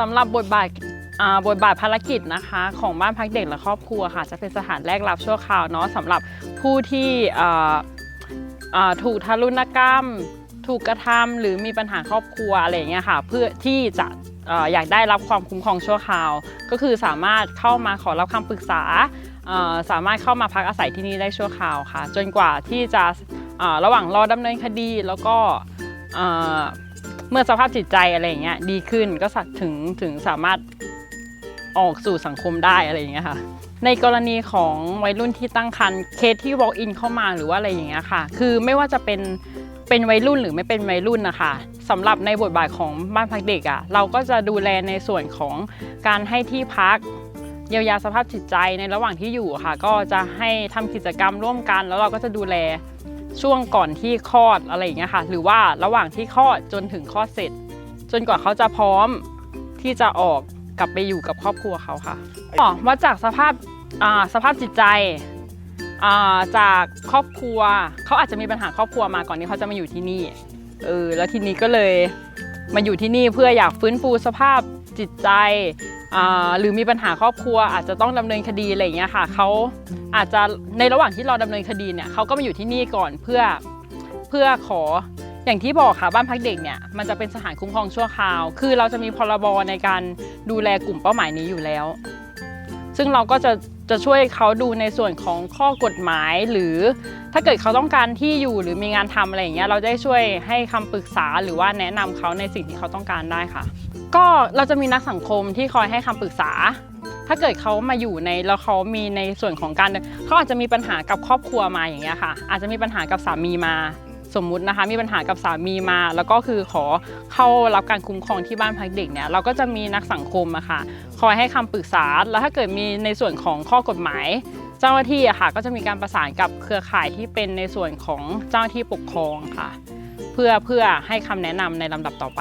สำหรับบทบาทบทบาทภารกิจนะคะของบ้านพักเด็กและครอบครัวค่ะ จะเป็นสถานแรกรับชั่วคราวเนาะสำหรับผู้ที่ถูกทารุณกรรม ถูกกระทำหรือมีปัญหาครอบครัวอะไรเงี้ยค่ะ เพื่อที่จะออยากได้รับความคุ้มครองชั่วคราว ก็คือสามารถเข้ามาขอรับคำปรึกษา สามารถเข้ามาพักอาศัยที่นี่ได้ชั่วคราวค่ะ จนกว่าที่จะระหว่างรอดำเนินคดีแล้วก็ เมื่อสภาพจิตใจอะไรอย่างเงี้ยดีขึ้นก็สักถึงถึงสามารถออกสู่สังคมได้อะไรอย่างเงี้ยค่ะ ในกรณีของวัยรุ่นที่ตั้งครรภ์เคสที่ walk in เข้ามาหรือว่าอะไรอย่างเงี้ยค่ะ คือไม่ว่าจะเป็นเป็นวัยรุ่นหรือไม่เป็นวัยรุ่นนะคะสำหรับในบทบาทของบ้านพักเด็กอะ่ะเราก็จะดูแลในส่วนของการให้ที่พักเยียวยาสภาพจิตใจในระหว่างที่อยู่ค่ะ ก็จะให้ทำกิจกรรมร่วมกัน แล้วเราก็จะดูแล ช่วงก่อนที่คลอดอะไรอย่างเงี้ยค่ะ หรือว่าระหว่างที่คลอดจนถึงคลอดเสร็จ จนกว่าเขาจะพร้อมที่จะออกกลับไปอยู่กับครอบครัวเขาค่ะอ๋อวัดจากสภาพอ่าสภาพจิตใจอ่าจากครอบครัวเขาอาจจะมีปัญหาครอบครัวมาก่อนที่เขาจะมาอยู่ที่นี่เออแล้วทีนี้ก็เลยมาอยู่ที่นี่เพื่ออยากฟื้นฟูสภาพจิตใจ หรือมีปัญหาครอบครัวอาจจะต้องดำเนินคดีอะไรอย่างเงี้ยค่ะเขาอาจจะในระหว่างที่เราดำเนินคดีเนี่ยเขาก็มาอยู่ที่นี่ก่อนเพื่อเพื่อขออย่างที่บอกค่ะบ้านพักเด็กเนี่ยมันจะเป็นสถานคุ้มครองชั่วคราว คือเราจะมีพรบในการดูแลกลุ่มเป้าหมายนี้อยู่แล้ว ซึ่งเราก็จะ จะช่วยเขาดูในส่วนของข้อกฎหมาย หรือถ้าเกิดเขาต้องการที่อยู่หรือมีงานทำอะไรอย่างเงี้ยเราได้ช่วยให้คำปรึกษาหรือว่าแนะนำเขาในสิ่งที่เขาต้องการได้ค่ะ ก็เราจะมีนักสังคมที่คอยให้คำปรึกษา ถ้าเกิดเขามาอยู่ในแล้วเขามีในส่วนของการเขาอาจจะมีปัญหากับครอบครัวมาอย่างเงี้ยค่ะ อาจจะมีปัญหากับสามีมา สมมุตินะคะมีปัญหากับสามีมา แล้วก็คือขอเข้ารับการคุ้มครองที่บ้านพักเด็กเนี่ยเราก็จะมีนักสังคมอะค่ะคอยให้คำปรึกษา แล้วถ้าเกิดมีในส่วนของข้อกฎหมาย เจ้าหน้าที่อะค่ะก็จะมีการประสานกับเครือข่ายที่เป็นในส่วนของเจ้าหน้าที่ปกครองค่ะ เพื่อเพื่อให้คำแนะนำในลำดับต่อไป